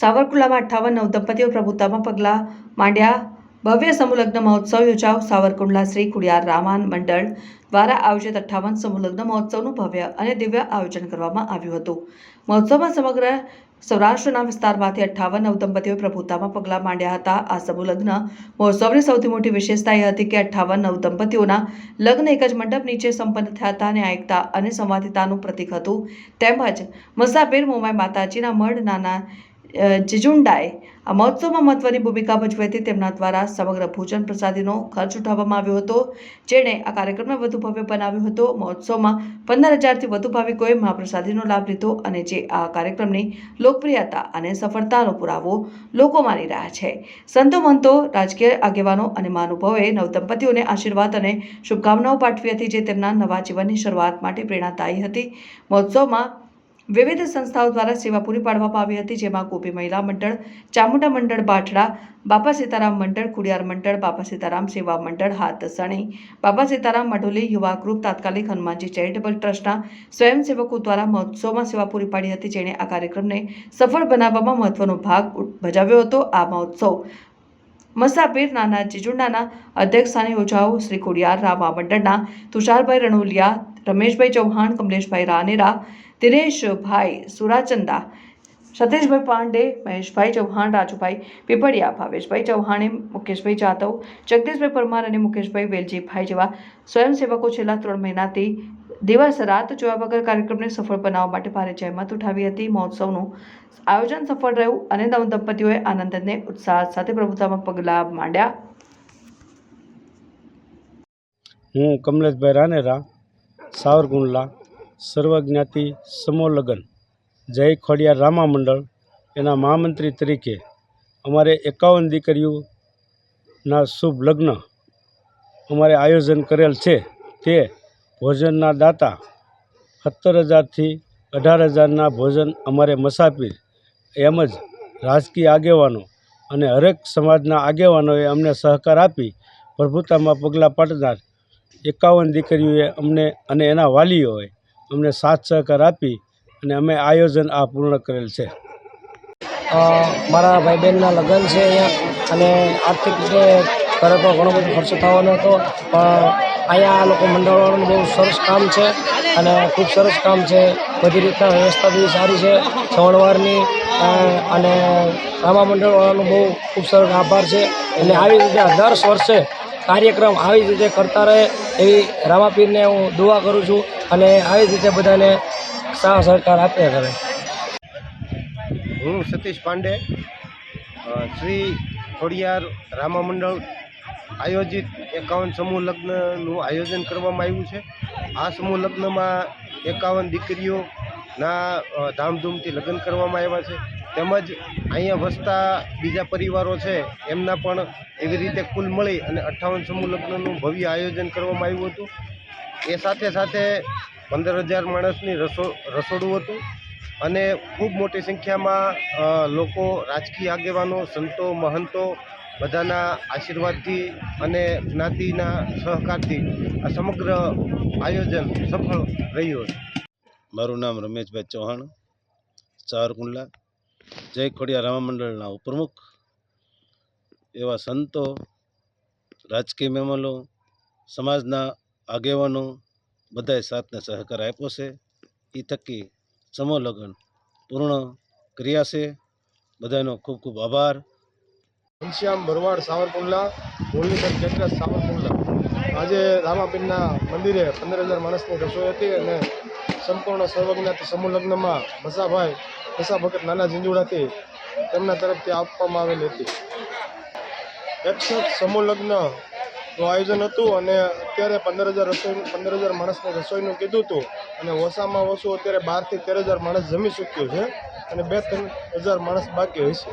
સાવરકુંડલામાં અઠ્ઠાવન નવદંપતીઓ પ્રભુતામાં પગલાં માંડ્યા. ભવ્ય સમૂહલગ્ન મહોત્સવ યોજાઓ સાવરકુંડલા શ્રી ખુડિયાર રામાન મંડળ દ્વારા આયોજિત અઠ્ઠાવન સમૂહલગ્ન મહોત્સવનું ભવ્ય અને દિવ્ય આયોજન કરવામાં આવ્યું હતું. મહોત્સવમાં સમગ્ર સૌરાષ્ટ્રના વિસ્તારમાંથી અઠ્ઠાવન નવદંપતિઓ પ્રભુતામાં પગલાં માંડ્યા હતા. આ સમૂહલગ્ન મહોત્સવની સૌથી મોટી વિશેષતા એ હતી કે અઠ્ઠાવન નવદંપતીઓના લગ્ન એક જ મંડપ નીચે સંપન્ન થયા હતા. અને આ એકતા અને સંવાદિતાનું પ્રતીક હતું. તેમજ મુસાફિર મોમાઈ માતાજીના મઢ નાના જીજુંડાએ આ મહોત્સવમાં મહત્વની ભૂમિકા ભજવી હતી. તેમના દ્વારા સમગ્ર ભોજન પ્રસાદીનો ખર્ચ ઉઠાવવામાં આવ્યો હતો. જેણે આ કાર્યક્રમને વધુ ભવ્ય બનાવ્યો હતો. મહોત્સવમાં પંદર હજારથી વધુ ભાવિકોએ મહાપ્રસાદીનો લાભ લીધો અને જે આ કાર્યક્રમની લોકપ્રિયતા અને સફળતાનો પુરાવો લોકો માની રહ્યા છે. સંતો મંતો, રાજકીય આગેવાનો અને મહાનુભાવોએ નવદંપતિઓને આશીર્વાદ અને શુભકામનાઓ પાઠવી હતી, જે તેમના નવા જીવનની શરૂઆત માટે પ્રેરણાદાયી હતી. મહોત્સવમાં વિવિધ સંસ્થાઓ દ્વારા સેવા પૂરી પાડવામાં આવી હતી, જેમાં ગોપી મહિલા મંડળ, ચામુંડા મંડળ બાઠડા, બાપા સીતારામ મંડળ, ખુડિયાર મંડળ, બાપા સીતારામ સેવા મંડળ હાથ સણી બાપા સીતારામ મઢોલી યુવા ગ્રુપ, તાત્કાલિક હનુમાનજી ચેરિટેબલ ટ્રસ્ટના સ્વયંસેવકો દ્વારા મહોત્સવમાં સેવા પૂરી પાડી હતી, જેણે આ કાર્યક્રમને સફળ બનાવવામાં મહત્વનો ભાગ ભજવ્યો હતો. આ મહોત્સવ મસાપીર નાના જીજુંડાના અધ્યક્ષસ્થાને યોજાઓ શ્રી ખોડિયાર રામા મંડળના તુષારભાઈ રણોલિયા, રમેશભાઈ ચૌહાણ, કમલેશભાઈ રાનેરા દિનેશભાઈ સુરાચંદા સતીશભાઈ પાંડે મહેશભાઈ ચૌહાણ રાજુભાઈ પીપળિયા ભાવેશભાઈ ચૌહાણે મુકેશભાઈ જાદવ જગદીશભાઈ પરમાર અને મુકેશભાઈ વેલજીભાઈ જેવા સ્વયંસેવકો છેલ્લા ત્રણ મહિનાથી દિવસ રાત જોયા વગર કાર્યક્રમને સફળ બનાવવા માટે ભારે જહેમત ઉઠાવી હતી. મહોત્સવનું આયોજન સફળ રહ્યું અને દંપતીઓએ આનંદ અને ઉત્સાહ સાથે પ્રભુતામાં પગલાં માંડ્યા. હું કમલેશભાઈ રાનેરા, સાવરકુંડલા સર્વજ્ઞાતિ સમોલગન જય ખોડિયાર રામા મંડળ. એના મહામંત્રી તરીકે અમારે એકાવન દીકરીઓના શુભ લગ્ન અમારે આયોજન કરેલ છે. તે ભોજનના દાતા સત્તર હજારથી અઢાર હજારના ભોજન અમારે મસાફિર જ રાજકીય આગેવાનો અને હરેક સમાજના આગેવાનોએ અમને સહકાર આપી પ્રભુતામાં પગલાં પાડનાર એકાવન દીકરીઓએ અમને અને એના વાલીઓએ અમને સાથ સહકાર આપી અને અમે આયોજન આ પૂર્ણ કરેલ છે. મારા ભાઈ બહેનના લગ્ન છે અહીંયા અને આર્થિક રીતે ઘરે તો ઘણો બધો ખર્ચો થવાનો હતો, પણ અહીંયા લોકો મંડળોનું બહુ સરસ કામ છે અને ખૂબ સરસ કામ છે. બધી રીતના વ્યવસ્થા બી સારી છે સવણવારની અને રામા મંડળવાળાનો બહુ ખૂબ સરસ આભાર છે. અને આવી રીતે દર વર્ષે કાર્યક્રમ આવી રીતે કરતા રહે એવી રામાપીરને હું દુઆ કરું છું. અને આવી રીતે બધાને સાથ સહકાર આપ્યા કરે હું સતીશ પાંડે શ્રી ખોડિયાર રામા મંડળ આયોજિત એકાવન સમૂહ લગ્નનું આયોજન કરવામાં આવ્યું છે. આ સમૂહ લગ્નમાં એકાવન દીકરીઓના ધામધૂમથી લગ્ન કરવામાં આવ્યા છે. તેમજ અહીંયા વસતા બીજા પરિવારો છે, એમના પણ એવી રીતે કુલ મળી અને અઠ્ઠાવન સમૂહ લગ્નનું ભવ્ય આયોજન કરવામાં આવ્યું હતું. એ સાથે સાથે પંદર હજાર માણસની રસો રસોડું હતું અને ખૂબ મોટી સંખ્યામાં લોકો, રાજકીય આગેવાનો, સંતો, મહંતો બધાના આશીર્વાદથી અને જ્ઞાતિના સહકારથી આ સમગ્ર આયોજન સફળ રહ્યું હતું. મારું નામ રમેશભાઈ ચૌહાણ ચારકુંડલા જય ખોડિયા રામા મંડળના ઉપપ્રમુખ, એવા સંતો, રાજકીય મહેમલો સમાજના આગેવાનો બધાએ સાથને સહકાર આપ્યો છે. એ થકી સમૂહ પૂર્ણ કર્યા છે. બધાનો ખૂબ ખૂબ આભાર. ઘનશ્યામ ભરવાડ સાવરકુંડલા મુરલીધર કેટરસ સાવરકુંડલા. આજે રામાપીરના મંદિરે પંદર હજાર માણસની રસોઈ હતી અને સંપૂર્ણ સર્વજ્ઞાતિ સમૂહ લગ્નમાં મસાભાઈ મસા ભગત નાના ઝીંઝુડાથી તેમના તરફથી આપવામાં આવેલી હતી. એકસઠ સમૂહ લગ્નનું આયોજન હતું અને અત્યારે પંદર હજાર રસોઈ પંદર હજાર માણસને રસોઈનું કીધું હતું અને ઓછામાં ઓછું અત્યારે બારથી તેર હજાર માણસ જમી ચૂક્યું છે અને બે ત્રણ હજાર માણસ બાકી હશે